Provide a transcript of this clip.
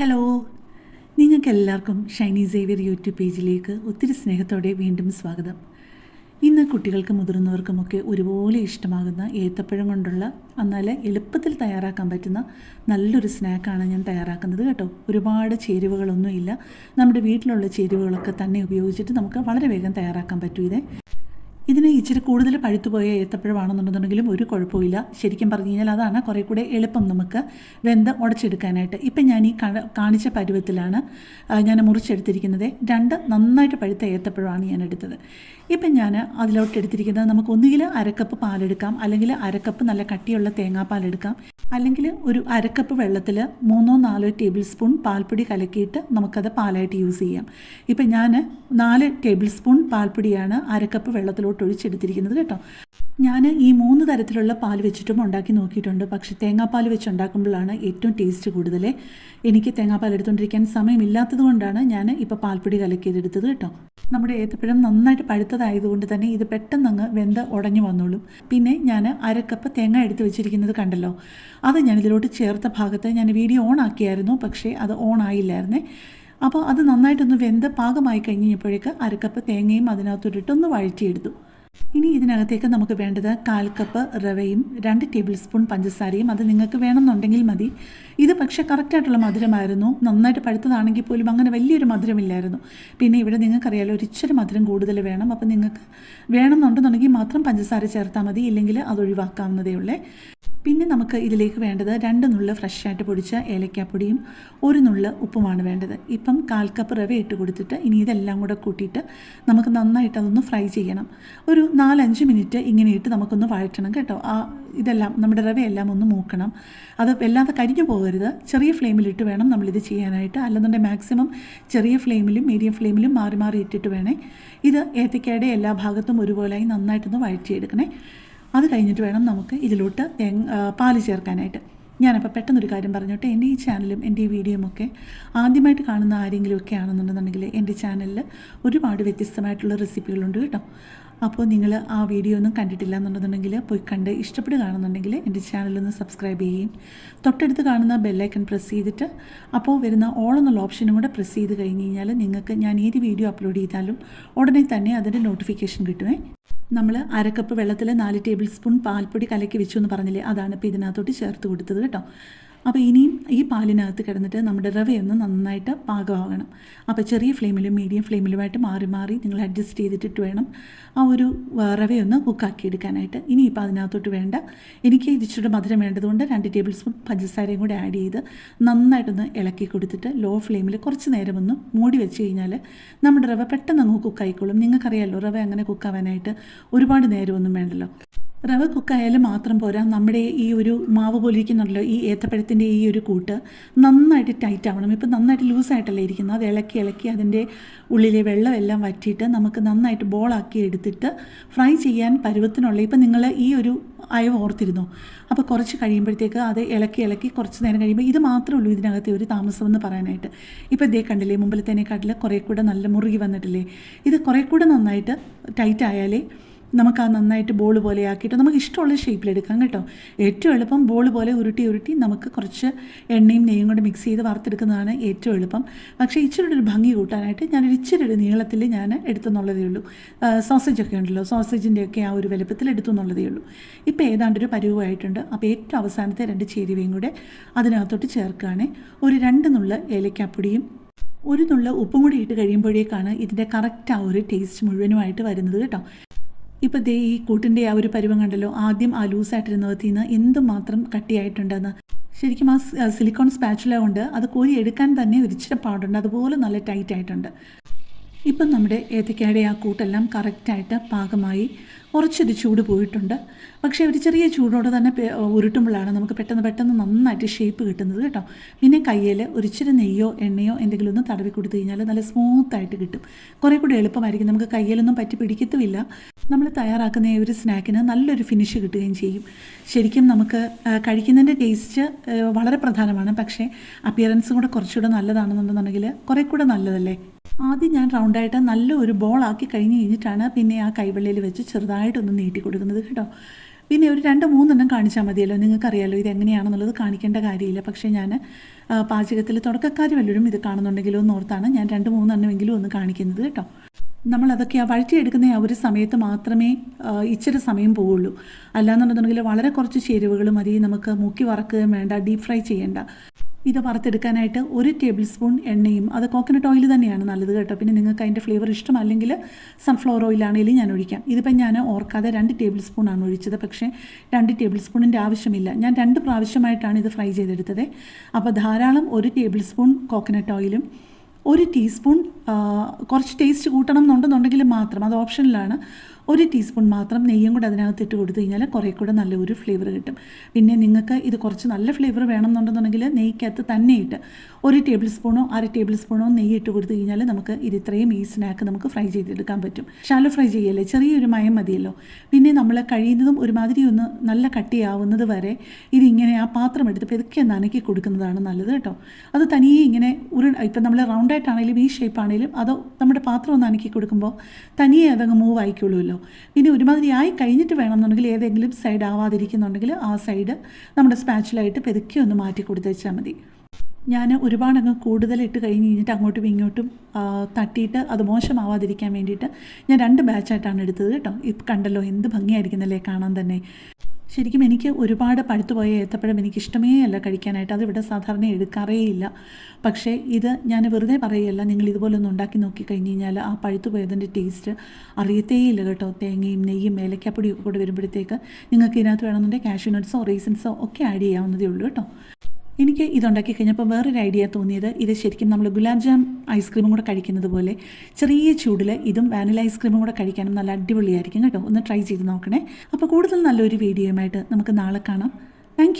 Hello നിങ്ങൾക്ക് എല്ലാവർക്കും Shiny Xavier YouTube പേജിലേക്ക് ഒത്തിരി സ്നേഹത്തോടെ വീണ്ടും സ്വാഗതം. ഇന്ന് കുട്ടികൾക്കും മുതിർന്നവർക്കുമൊക്കെ ഒരുപോലെ ഇഷ്ടമാകുന്ന ഏത്തപ്പഴം കൊണ്ടുള്ള എന്നാൽ എളുപ്പത്തിൽ തയ്യാറാക്കാൻ പറ്റുന്ന നല്ലൊരു സ്നാക്കാണ് ഞാൻ തയ്യാറാക്കുന്നത് കേട്ടോ. ഒരുപാട് ചേരുവകളൊന്നുമില്ല. നമ്മുടെ വീട്ടിലുള്ള ചേരുവകളൊക്കെ തന്നെ ഉപയോഗിച്ചിട്ട് നമുക്ക് വളരെ വേഗം തയ്യാറാക്കാൻ പറ്റും ഇതേ. ഇതിന് ഇച്ചിരി കൂടുതൽ പഴുത്തുപോയ ഏത്തപ്പഴമാണെന്നുണ്ടെന്നുണ്ടെങ്കിലും ഒരു കുഴപ്പമില്ല ശരിക്കും പറഞ്ഞു കഴിഞ്ഞാൽ അതാണ് കുറേ കൂടെ എളുപ്പം നമുക്ക് വെന്ത് ഉടച്ചെടുക്കാനായിട്ട്. ഇപ്പം ഞാൻ ഈ കാണിച്ച പരുവത്തിലാണ് ഞാൻ മുറിച്ചെടുത്തിരിക്കുന്നത്. രണ്ട് നന്നായിട്ട് പഴുത്ത ഏത്തപ്പഴമാണ് ഞാൻ എടുത്തത്. ഇപ്പം ഞാൻ അതിലോട്ട് എടുത്തിരിക്കുന്നത് നമുക്ക് ഒന്നുകിൽ അരക്കപ്പ് പാലെടുക്കാം അല്ലെങ്കിൽ അരക്കപ്പ് നല്ല കട്ടിയുള്ള തേങ്ങാപ്പാലെടുക്കാം അല്ലെങ്കിൽ ഒരു അരക്കപ്പ് വെള്ളത്തിൽ മൂന്നോ നാലോ ടേബിൾ സ്പൂൺ പാൽപ്പൊടി കലക്കിയിട്ട് നമുക്കത് പാലായിട്ട് യൂസ് ചെയ്യാം. ഇപ്പം ഞാൻ നാല് ടേബിൾ സ്പൂൺ പാൽപ്പൊടിയാണ് അരക്കപ്പ് വെള്ളത്തിലോട്ട് ഒഴിച്ചെടുത്തിരിക്കുന്നത് കേട്ടോ. ഞാൻ ഈ മൂന്ന് തരത്തിലുള്ള പാൽ വെച്ചിട്ടും ഉണ്ടാക്കി നോക്കിയിട്ടുണ്ട്. പക്ഷേ തേങ്ങാപ്പാൽ വെച്ച് ഉണ്ടാക്കുമ്പോഴാണ് ഏറ്റവും ടേസ്റ്റ് കൂടുതൽ. എനിക്ക് തേങ്ങാപ്പാൽ എടുത്തുകൊണ്ടിരിക്കാൻ സമയമില്ലാത്തത് കൊണ്ടാണ് ഞാൻ ഇപ്പോൾ പാൽപ്പൊടി കലക്കിയതെടുത്തത് കേട്ടോ. നമ്മുടെ ഏത്തപ്പഴം നന്നായിട്ട് പഴുത്തതായതുകൊണ്ട് തന്നെ ഇത് പെട്ടെന്ന് അങ്ങ് വെന്ത് ഉടഞ്ഞു വന്നോളും. പിന്നെ ഞാൻ അരക്കപ്പ് തേങ്ങ എടുത്ത് വെച്ചിരിക്കുന്നത് കണ്ടല്ലോ. അത് ഞാൻ ഇതിലോട്ട് ചേർത്ത ഭാഗത്ത് ഞാൻ വീഡിയോ ഓൺ ആക്കിയായിരുന്നു. പക്ഷേ അത് ഓൺ ആയില്ലായിരുന്നേ. അപ്പോൾ അത് നന്നായിട്ടൊന്ന് വെന്ത് പാകമായി കഴിഞ്ഞപ്പോഴേക്ക് അരക്കപ്പ് തേങ്ങയും അതിനകത്തോട്ടിട്ടൊന്ന് വഴറ്റിയെടുത്തു. ഇനി ഇതിനകത്തേക്ക് നമുക്ക് വേണ്ടത് കാൽ കപ്പ് റവയും രണ്ട് ടേബിൾ സ്പൂൺ പഞ്ചസാരയും അത് നിങ്ങൾക്ക് വേണമെന്നുണ്ടെങ്കിൽ മതി. ഇത് പക്ഷേ കറക്റ്റായിട്ടുള്ള മധുരമായിരുന്നു. നന്നായിട്ട് പഴുത്തതാണെങ്കിൽ പോലും അങ്ങനെ വലിയൊരു മധുരമില്ലായിരുന്നു. പിന്നെ ഇവിടെ നിങ്ങൾക്കറിയാലോ ഒരിച്ചിരി മധുരം കൂടുതൽ വേണം. അപ്പോൾ നിങ്ങൾക്ക് വേണമെന്നുണ്ടെന്നുണ്ടെങ്കിൽ മാത്രം പഞ്ചസാര ചേർത്താൽ മതി ഇല്ലെങ്കിൽ അത് ഒഴിവാക്കാവുന്നതേ ഉള്ളേ. പിന്നെ നമുക്ക് ഇതിലേക്ക് വേണ്ടത് രണ്ട് നുള്ള് ഫ്രഷായിട്ട് പൊടിച്ച ഏലക്കാപ്പൊടിയും ഒരു നുള്ള ഉപ്പുമാണ് വേണ്ടത്. ഇപ്പം കാൽ കപ്പ് റവ ഇട്ട് കൊടുത്തിട്ട് ഇനി ഇതെല്ലാം കൂടെ കൂട്ടിയിട്ട് നമുക്ക് നന്നായിട്ട് അതൊന്ന് ഫ്രൈ ചെയ്യണം. ഒരു നാലഞ്ച് മിനിറ്റ് ഇങ്ങനെ ഇട്ട് നമുക്കൊന്ന് വഴറ്റണം കേട്ടോ. ആ ഇതെല്ലാം നമ്മുടെ റവയെല്ലാം ഒന്ന് മൂക്കണം. അത് വല്ലാതെ കരിഞ്ഞു പോകരുത്. ചെറിയ ഫ്ലെയിമിലിട്ട് വേണം നമ്മളിത് ചെയ്യാനായിട്ട്. അല്ലെന്നുണ്ടെങ്കിൽ മാക്സിമം ചെറിയ ഫ്ലെയിമിലും മീഡിയം ഫ്ലെയിമിലും മാറി മാറി ഇട്ടിട്ട് വേണേ. ഇത് ഏത്തക്കയുടെ എല്ലാ ഭാഗത്തും ഒരുപോലെയായി നന്നായിട്ടൊന്ന് വഴറ്റിയെടുക്കണേ. അത് കഴിഞ്ഞിട്ട് വേണം നമുക്ക് ഇതിലോട്ട് തേങ്ങ പാൽ ചേർക്കാനായിട്ട്. ഞാനപ്പോൾ പെട്ടെന്നൊരു കാര്യം പറഞ്ഞോട്ടെ. എന്റെ ഈ ചാനലും എന്റെ ഈ വീഡിയോയും ഒക്കെ ആദ്യമായിട്ട് കാണുന്ന ആരെങ്കിലുമൊക്കെ ആണെന്നുണ്ടെന്നുണ്ടെങ്കിൽ എന്റെ ചാനലിൽ ഒരുപാട് വ്യത്യസ്തമായിട്ടുള്ള റെസിപ്പികളുണ്ട് കേട്ടോ. അപ്പോൾ നിങ്ങൾ ആ വീഡിയോ ഒന്നും കണ്ടിട്ടില്ല എന്നുണ്ടെന്നുണ്ടെങ്കിൽ പോയി കണ്ട് ഇഷ്ടപ്പെടുകയാണെന്നുണ്ടെങ്കിൽ എന്റെ ചാനലൊന്ന് സബ്സ്ക്രൈബ് ചെയ്യുകയും തൊട്ടടുത്ത് കാണുന്ന ബെല്ലൈക്കൺ പ്രസ് ചെയ്തിട്ട് അപ്പോൾ വരുന്ന ഓൾ എന്നുള്ള ഓപ്ഷനും കൂടെ പ്രസ് ചെയ്ത് കഴിഞ്ഞ് കഴിഞ്ഞാൽ നിങ്ങൾക്ക് ഞാൻ ഏത് വീഡിയോ അപ്ലോഡ് ചെയ്താലും ഉടനെ തന്നെ അതിന്റെ നോട്ടിഫിക്കേഷൻ കിട്ടുമേ നമ്മൾ അരക്കപ്പ് വെള്ളത്തിൽ നാല് ടേബിൾ സ്പൂൺ പാൽപ്പൊടി കലക്കി വെച്ചു എന്ന് പറഞ്ഞില്ലേ? അതാണ് ഇപ്പോൾ ഇതിനകത്തോട്ട് ചേർത്ത് കൊടുത്തത് കേട്ടോ. അപ്പോൾ ഇനിയും ഈ പാലിനകത്ത് കിടന്നിട്ട് നമ്മുടെ റവയൊന്ന് നന്നായിട്ട് പാകമാകണം. അപ്പോൾ ചെറിയ ഫ്ലെയിമിലും മീഡിയം ഫ്ലെയിമിലുമായിട്ട് മാറി മാറി നിങ്ങൾ അഡ്ജസ്റ്റ് ചെയ്തിട്ടിട്ട് വേണം ആ ഒരു റവയൊന്ന് കുക്കാക്കി എടുക്കാനായിട്ട്. ഇനി ഇനിയിപ്പോൾ അതിനകത്തോട്ട് വേണ്ട എനിക്ക് ഇതിച്ചിട്ട് മധുരം വേണ്ടതുകൊണ്ട് രണ്ട് ടേബിൾ സ്പൂൺ പഞ്ചസാരയും കൂടെ ആഡ് ചെയ്ത് നന്നായിട്ടൊന്ന് ഇളക്കി കൊടുത്തിട്ട് ലോ ഫ്ലെയിമിൽ കുറച്ച് നേരം ഒന്ന് മൂടി വെച്ച് കഴിഞ്ഞാൽ നമ്മുടെ റവ പെട്ടെന്ന് അങ്ങ് കുക്കായിക്കോളും. നിങ്ങൾക്കറിയാമല്ലോ റവ അങ്ങനെ കുക്കാവാനായിട്ട് ഒരുപാട് നേരമൊന്നും വേണ്ടല്ലോ. റവ കുക്കായാലും മാത്രം പോരാ നമ്മുടെ ഈ ഒരു മാവ് പോലിരിക്കുന്നുണ്ടല്ലോ ഈ ഏത്തപ്പഴത്തിന്റെ ഈ ഒരു കൂട്ട് നന്നായിട്ട് ടൈറ്റ് ആവണം. ഇപ്പം നന്നായിട്ട് ലൂസായിട്ടല്ലേ ഇരിക്കുന്നത്. അത് ഇളക്കി ഇളക്കി അതിന്റെ ഉള്ളിലെ വെള്ളമെല്ലാം വറ്റിയിട്ട് നമുക്ക് നന്നായിട്ട് ബോളാക്കി എടുത്തിട്ട് ഫ്രൈ ചെയ്യാൻ പരുവത്തിനുള്ള ഇപ്പം നിങ്ങൾ ഈ ഒരു അയവ് ഓർത്തിരുന്നു? അപ്പോൾ കുറച്ച് കഴിയുമ്പോഴത്തേക്ക് അത് ഇളക്കി ഇളക്കി കുറച്ച് നേരം കഴിയുമ്പോൾ ഇത് മാത്രമേ ഉള്ളൂ ഇതിനകത്തെ ഒരു താമസം എന്ന് പറയാനായിട്ട്. ഇപ്പോൾ ഇതേ കണ്ടില്ലേ മുമ്പിലത്തേനെക്കാട്ടിൽ കുറേ കൂടെ നല്ല മുറുകി വന്നിട്ടില്ലേ? ഇത് കുറേ കൂടെ നന്നായിട്ട് ടൈറ്റ് ആയാലേ നമുക്ക് ആ നന്നായിട്ട് ബോൾ പോലെ ആക്കിയിട്ട് നമുക്ക് ഇഷ്ടമുള്ള ഷേപ്പിലെടുക്കാം കേട്ടോ. ഏറ്റവും എളുപ്പം ബോൾ പോലെ ഉരുട്ടി ഉരുട്ടി നമുക്ക് കുറച്ച് എണ്ണയും നെയ്യും കൊണ്ട് മിക്സ് ചെയ്ത് വറുത്തെടുക്കുന്നതാണ് ഏറ്റവും എളുപ്പം. പക്ഷേ ഇച്ചിരി ഒരു ഭംഗി കൂട്ടാനായിട്ട് ഞാനൊരു ഇച്ചിരി ഒരു നീളത്തിൽ ഞാൻ എടുത്തെന്നുള്ളതേ ഉള്ളൂ. സോസേജ് ഒക്കെ ഉണ്ടല്ലോ സോസേജിന്റെ ഒക്കെ ആ ഒരു വലുപ്പത്തിൽ എടുത്തു എന്നുള്ളതേ ഉള്ളൂ ഇപ്പോൾ ഏതാണ്ടൊരു പരുവമായിട്ടുണ്ട്. അപ്പോൾ ഏറ്റവും അവസാനത്തെ രണ്ട് ചേരുവയും കൂടെ അതിനകത്തോട്ട് ചേർക്കുകയാണ്. ഒരു രണ്ട് നുള്ള ഏലക്കാപ്പൊടിയും ഒരു നുള്ള ഉപ്പും കൂടി ഇട്ട് കഴിയുമ്പോഴേക്കാണ് ഇതിന്റെ കറക്റ്റ് ആ ഒരു ടേസ്റ്റ് മുഴുവനുമായിട്ട് വരുന്നത് കേട്ടോ. ഇപ്പം ദേ ഈ കൂട്ടിന്റെ ആ ഒരു പരുവം കണ്ടല്ലോ. ആദ്യം ആ ലൂസായിട്ടിരുന്നവത്തിൽ നിന്ന് എന്തുമാത്രം കട്ടിയായിട്ടുണ്ടെന്ന്. ശരിക്കും ആ സിലിക്കോൺ സ്പാച്ചുല കൊണ്ട് അത് കോരി എടുക്കാൻ തന്നെ ഒരു ഇച്ചിരി പാടുണ്ട്. അതുപോലെ നല്ല ടൈറ്റ് ആയിട്ടുണ്ട്. ഇപ്പം നമ്മുടെ ഏത്തക്കയുടെ ആ കൂട്ടെല്ലാം കറക്റ്റായിട്ട് പാകമായി കുറച്ചൊരു ചൂട് പോയിട്ടുണ്ട്. പക്ഷേ ഒരു ചെറിയ ചൂടോടെ തന്നെ ഉരുട്ടുമ്പോഴാണ് നമുക്ക് പെട്ടെന്ന് പെട്ടെന്ന് നന്നായിട്ട് ഷേപ്പ് കിട്ടുന്നത് കേട്ടോ. പിന്നെ കയ്യിൽ ഒരിച്ചിരി നെയ്യോ എണ്ണയോ എന്തെങ്കിലും ഒന്ന് തടവി കൊടുത്തു കഴിഞ്ഞാൽ നല്ല സ്മൂത്തായിട്ട് കിട്ടും. കുറേ കൂടി എളുപ്പമായിരിക്കും. നമുക്ക് കയ്യിലൊന്നും പറ്റി പിടിക്കത്തുമില്ല. നമ്മൾ തയ്യാറാക്കുന്ന ഈ ഒരു സ്നാക്കിന് നല്ലൊരു ഫിനിഷ് കിട്ടുകയും ചെയ്യും. ശരിക്കും നമുക്ക് കഴിക്കുന്നതിന്റെ ടേസ്റ്റ് വളരെ പ്രധാനമാണ്. പക്ഷേ അപ്പിയറൻസും കൂടെ കുറച്ചുകൂടെ നല്ലതാണെന്നുണ്ടെന്നുണ്ടെങ്കിൽ കുറേ കൂടെ നല്ലതല്ലേ? ആദ്യം ഞാൻ റൗണ്ടായിട്ട് നല്ല ഒരു ബോളാക്കി കഴിഞ്ഞ് കഴിഞ്ഞിട്ടാണ് പിന്നെ ആ കൈവെള്ളയിൽ വെച്ച് ചെറുതായിട്ടൊന്ന് നീട്ടി കൊടുക്കുന്നത് കേട്ടോ. പിന്നെ ഒരു രണ്ട് മൂന്നെണ്ണം കാണിച്ചാൽ മതിയല്ലോ നിങ്ങൾക്കറിയാലോ ഇത് എങ്ങനെയാണെന്നുള്ളത് കാണിക്കേണ്ട കാര്യമില്ല. പക്ഷേ ഞാൻ പാചകത്തിൽ തുടക്കക്കാർ വല്ലവരും ഇത് കാണുന്നുണ്ടെങ്കിലോ എന്നോർത്താണ് ഞാൻ രണ്ട് മൂന്നെണ്ണമെങ്കിലും ഒന്ന് കാണിക്കുന്നത് കേട്ടോ. നമ്മളതൊക്കെ ആ വഴറ്റിയെടുക്കുന്ന ആ ഒരു സമയത്ത് മാത്രമേ ഇച്ചിരി സമയം പോവുള്ളൂ. അല്ലാന്നുണ്ടെന്നുണ്ടെങ്കിൽ വളരെ കുറച്ച് ചേരുവകൾ മതി നമുക്ക് മുക്കി വറക്കുകയും വേണ്ട ഡീപ് ഫ്രൈ ചെയ്യേണ്ട. ഇത് വറുത്തെടുക്കാനായിട്ട് ഒരു ടേബിൾ സ്പൂൺ എണ്ണയും അത് കോക്കനട്ട് ഓയിൽ തന്നെയാണ് നല്ലത് കേട്ടോ. പിന്നെ നിങ്ങൾക്ക് അതിന്റെ ഫ്ലേവർ ഇഷ്ടമല്ലെങ്കിൽ സൺഫ്ലവർ ഓയിലാണെങ്കിലും ഞാൻ ഒഴിക്കാം. ഇതിപ്പം ഞാൻ ഓർക്കാതെ രണ്ട് ടേബിൾ സ്പൂണാണ് ഒഴിച്ചത്. പക്ഷേ രണ്ട് ടേബിൾ സ്പൂണിന്റെ ആവശ്യമില്ല. ഞാൻ രണ്ട് പ്രാവശ്യമായിട്ടാണ് ഇത് ഫ്രൈ ചെയ്തെടുത്തത്. അപ്പോൾ ധാരാളം ഒരു ടേബിൾ സ്പൂൺ കോക്കനട്ട് ഓയിലും ഒരു ടീസ്പൂൺ കുറച്ച് ടേസ്റ്റ് കൂട്ടണം എന്നുണ്ടെന്നുണ്ടെങ്കിൽ മാത്രം. അത് ഓപ്ഷനിലാണ് ഒരു ടീസ്പൂൺ മാത്രം നെയ്യും കൂടെ അതിനകത്ത് ഇട്ട് കൊടുത്തു കഴിഞ്ഞാൽ കുറേ കൂടെ നല്ലൊരു ഫ്ലേവർ കിട്ടും. പിന്നെ നിങ്ങൾക്ക് ഇത് കുറച്ച് നല്ല ഫ്ലേവർ വേണമെന്നുണ്ടെന്നുണ്ടെങ്കിൽ നെയ്ക്കകത്ത് തന്നെ ഇട്ട് ഒരു ടേബിൾ സ്പൂണോ അര ടേബിൾ സ്പൂണോ നെയ്യ് ഇട്ട് കൊടുത്തു കഴിഞ്ഞാൽ നമുക്ക് ഇത് ഇത്രയും ഈ സ്നാക്ക് നമുക്ക് ഫ്രൈ ചെയ്തെടുക്കാൻ പറ്റും. ഷാലോ ഫ്രൈ ചെയ്യല്ലേ? ചെറിയൊരു മയം മതിയല്ലോ. പിന്നെ നമ്മൾ കഴിയുന്നതും ഒരുമാതിരി ഒന്ന് നല്ല കട്ടിയാവുന്നത് വരെ ഇതിങ്ങനെ ആ പാത്രം എടുത്ത് പെതുക്കെ നനക്കി കൊടുക്കുന്നതാണ് നല്ലത് കേട്ടോ. അത് തനിയെ ഇങ്ങനെ ഉരു ഇപ്പം നമ്മൾ റൗണ്ടായിട്ടാണെങ്കിലും ഈ ഷേപ്പ് ആണെങ്കിലും അതോ നമ്മുടെ പാത്രം ഒന്ന് നനക്കി കൊടുക്കുമ്പോൾ തനിയെ അതങ്ങ് മൂവ് ആയിക്കോളുമല്ലോ. പിന്നെ ഒരുമാതിരി ആയി കഴിഞ്ഞിട്ട് വേണമെന്നുണ്ടെങ്കിൽ ഏതെങ്കിലും സൈഡ് ആവാതിരിക്കുന്നുണ്ടെങ്കിൽ ആ സൈഡ് നമ്മുടെ സ്പാച്ചിലായിട്ട് പെരുക്കി ഒന്ന് മാറ്റി കൊടുത്ത് വെച്ചാൽ മതി. ഞാൻ ഒരുപാട് അങ്ങ് കൂടുതൽ ഇട്ട് കഴിഞ്ഞ് കഴിഞ്ഞിട്ട് അങ്ങോട്ടും ഇങ്ങോട്ടും തട്ടിയിട്ട് അത് മോശമാവാതിരിക്കാൻ വേണ്ടിയിട്ട് ഞാൻ രണ്ട് ബാച്ചായിട്ടാണ് എടുത്തത് കേട്ടോ. ഇപ്പം കണ്ടല്ലോ എന്ത് ഭംഗിയായിരിക്കുന്നല്ലേ കാണാൻ തന്നെ. ശരിക്കും എനിക്ക് ഒരുപാട് പഴുത്തുപോയ ഏത്തപ്പഴം എനിക്ക് ഇഷ്ടമേ അല്ല കഴിക്കാനായിട്ട്. അതിവിടെ സാധാരണ എടുക്കാറേ ഇല്ല പക്ഷേ ഇത് ഞാൻ വെറുതെ പറയുകയല്ല നിങ്ങൾ ഇതുപോലെ ഒന്ന് ഉണ്ടാക്കി നോക്കി കഴിഞ്ഞ് കഴിഞ്ഞാൽ ആ പഴുത്തു പോയതിന്റെ ടേസ്റ്റ് അറിയത്തേ ഇല്ല കേട്ടോ. തേങ്ങയും നെയ്യും ഏലക്കാപ്പൊടിയും ഒക്കെ കൂടെ വരുമ്പോഴത്തേക്ക് നിങ്ങൾക്ക് ഇതിനകത്ത് വേണമെന്നുണ്ടെങ്കിൽ കാഷ്യൂ നട്ട്സോ റേസിൻസോ ഒക്കെ ആഡ് ചെയ്യാവുന്നതേ ഉള്ളൂ കേട്ടോ. എനിക്ക് ഇതുണ്ടാക്കി കഴിഞ്ഞപ്പോൾ വേറൊരു ഐഡിയ തോന്നിയത് ഇത് ശരിക്കും നമ്മൾ ഗുലാബ് ജാം ഐസ്ക്രീമും കൂടെ കഴിക്കുന്നത് പോലെ ചെറിയ ചൂടിൽ ഇതും വാനില ഐസ്ക്രീമും കൂടെ കഴിക്കാനും നല്ല അടിപൊളിയായിരിക്കും കേട്ടോ. ഒന്ന് ട്രൈ ചെയ്ത് നോക്കണേ. അപ്പോൾ കൂടുതൽ നല്ലൊരു വീഡിയോയുമായിട്ട് നമുക്ക് നാളെ കാണാം. താങ്ക്